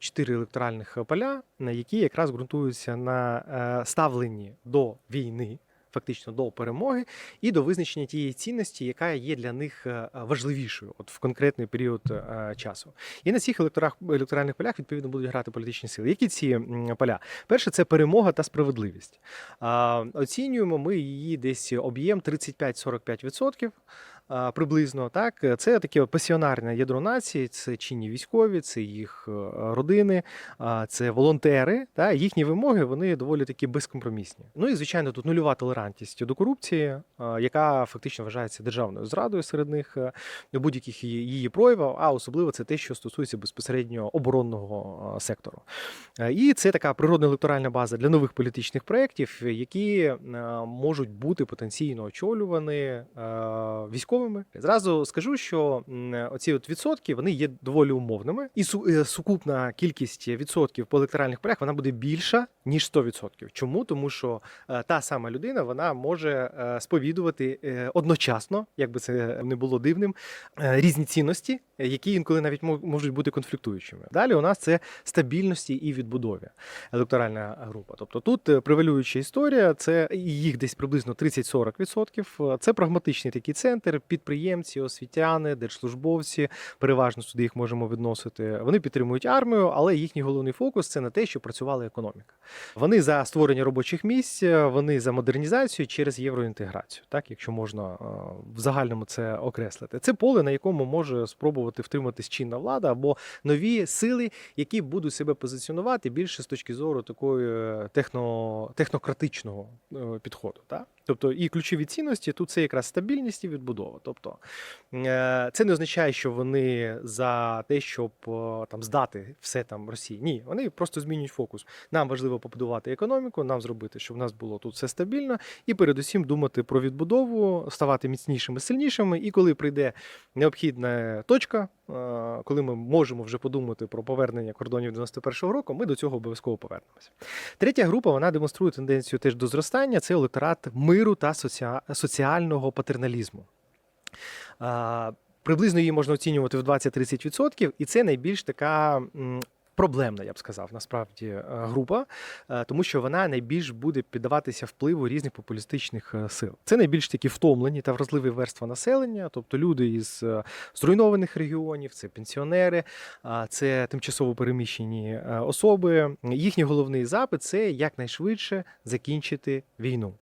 чотири електоральних поля, на які якраз ґрунтуються на е, ставленні до війни. Фактично до перемоги і до визначення тієї цінності, яка є для них е, важливішою, от в конкретний період е, часу. І на цих електорах електоральних полях відповідно будуть грати політичні сили. Які ці поля? Перше це перемога та справедливість. Оцінюємо ми її десь об'єм 35-45%. Приблизно так, це таке пасіонарне ядро нації, це чинні військові, це їх е, родини, це волонтери. Та їхні вимоги вони доволі такі безкомпромісні. Ну і звичайно, тут нульова толерантність до корупції, яка фактично вважається державною зрадою серед них е, будь-яких її, проявів, а особливо це те, що стосується безпосередньо оборонного сектору. Е, І це така природна електоральна база для нових політичних проєктів, які можуть бути потенційно очолювані е, військовими. Зразу скажу, що оці от відсотки вони є доволі умовними, і е, сукупна кількість відсотків по електоральних полях вона буде більша ніж 100%. Чому? Тому що е, та сама людина вона може е, сповідувати одночасно, як би це не було дивним, різні цінності, які інколи навіть можуть бути конфліктуючими. Далі у нас це стабільності і відбудові електоральна група. Тобто тут превалююча історія, це їх десь приблизно 30-40%. Е, Це прагматичний такий центр, підприємці, освітяни, держслужбовці. Переважно сюди їх можемо відносити. Вони підтримують армію, але їхній головний фокус це на те, щоб працювала економіка. Вони за створення робочих місць, вони за модернізацію через євроінтеграцію, так якщо можна е, в загальному це окреслити. Це поле, на якому може спробувати втриматись чинна влада або нові сили, які будуть себе позиціонувати більше з точки зору такої е, техно, технократичного е, підходу. Так? Тобто і ключові цінності тут це якраз стабільність і відбудова. Тобто е, це не означає, що вони за те, щоб е, там здати все там Росії. Ні, вони просто змінюють фокус. Нам важливо побудувати економіку, нам зробити, щоб в нас було тут все стабільно, і передусім думати про відбудову, ставати міцнішими, сильнішими. І коли прийде необхідна точка, е, коли ми можемо вже подумати про повернення кордонів 91-го року, ми до цього обов'язково повернемося. Третя група вона демонструє тенденцію теж до зростання. Це електорат миру та соціального патерналізму. Приблизно її можна оцінювати в 20-30%, і це найбільш така. Проблемна, я б сказав, насправді е, група, е, тому що вона найбільш буде піддаватися впливу різних популістичних е, сил. Це найбільш такі втомлені та вразливі верства населення, тобто люди із зруйнованих регіонів, це пенсіонери, це тимчасово переміщені особи. Їхній головний запит це якнайшвидше закінчити війну.